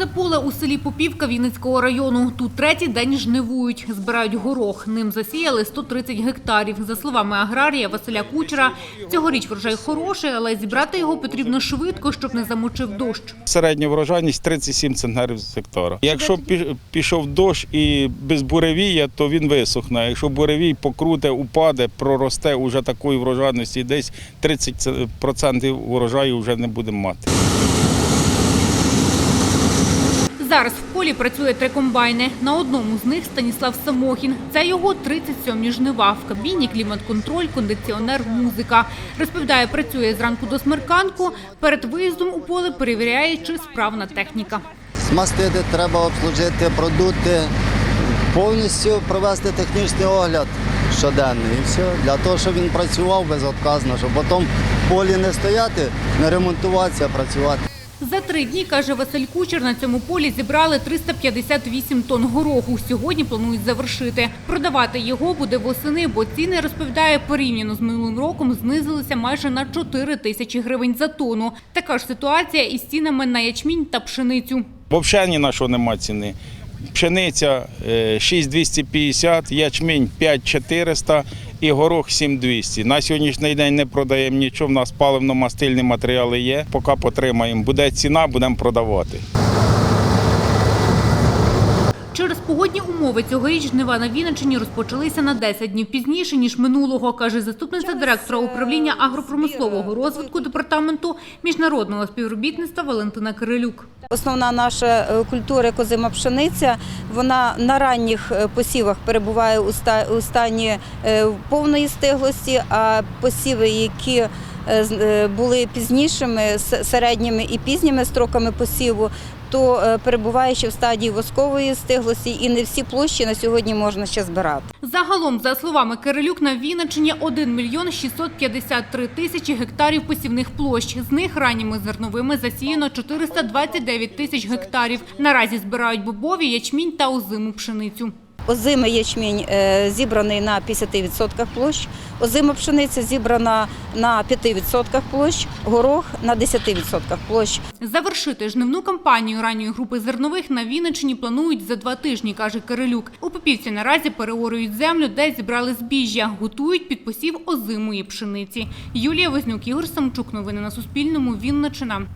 Це поле у селі Попівка Вінницького району. Тут третій день жнивують, збирають горох. Ним засіяли 130 гектарів. За словами аграрія Василя Кучера, цьогоріч врожай хороший, але зібрати його потрібно швидко, щоб не замочив дощ. Середня врожайність 37 центнерів з гектара. Якщо пі- пішов дощ і без буревія, то він висохне. Якщо буревій покруте, упаде, проросте уже такої врожайності, десь 30% урожаю вже не будемо мати. Зараз в полі працює три комбайни. На одному з них Станіслав Самохін. Це його 37-мі жнива. В кабіні клімат-контроль, кондиціонер, музика. Розповідає, працює зранку до смерканку. Перед виїздом у поле перевіряє, чи справна техніка. Змастити треба обслужити продукти, повністю провести технічний огляд щоденний. І все. Для того, щоб він працював безотказно, щоб потім в полі не стояти, не ремонтуватися, а працювати. За три дні, каже Василь Кучер, на цьому полі зібрали 358 тонн гороху. Сьогодні планують завершити. Продавати його буде восени, бо ціни, розповідає, порівняно з минулим роком знизилися майже на 4 тисячі гривень за тонну. Така ж ситуація із цінами на ячмінь та пшеницю. Взагалі ні на що нема ціни. Пшениця е, 6250, ячмінь 5400 і горох 7200. На сьогоднішній день не продаємо нічого, в нас паливно-мастильні матеріали є. Поки потримаємо. Буде ціна, будемо продавати. Через погодні умови цьогоріч жнива на Вінниччині розпочалися на 10 днів пізніше, ніж минулого, каже заступниця директора управління агропромислового розвитку департаменту міжнародного співробітництва Валентина Кирилюк. Основна наша е, культура козима пшениця. Вона на ранніх е, посівах перебуває у ста- у стані е, повної стиглості, а посіви, які були пізнішими, середніми і пізніми строками посіву, то перебуває ще в стадії воскової стиглості, і не всі площі на сьогодні можна ще збирати. Загалом, за словами Кирилюк, на Вінниччині 1 мільйон 653 тисячі гектарів посівних площ. З них ранніми зерновими засіяно 429 тисяч гектарів. Наразі збирають бобові, ячмінь та озиму пшеницю. Озимий ячмінь е, зібраний на 50% площ, озима пшениця зібрана на 5% площ, горох на 10% площ. Завершити жнивну кампанію ранньої групи зернових на Вінниччині планують за два тижні, каже Кирилюк. У Попівці наразі переорюють землю, де зібрали збіжжя, готують під посів озимої пшениці. Юлія Вознюк, Ігор Самчук. Новини на Суспільному. Вінниччина.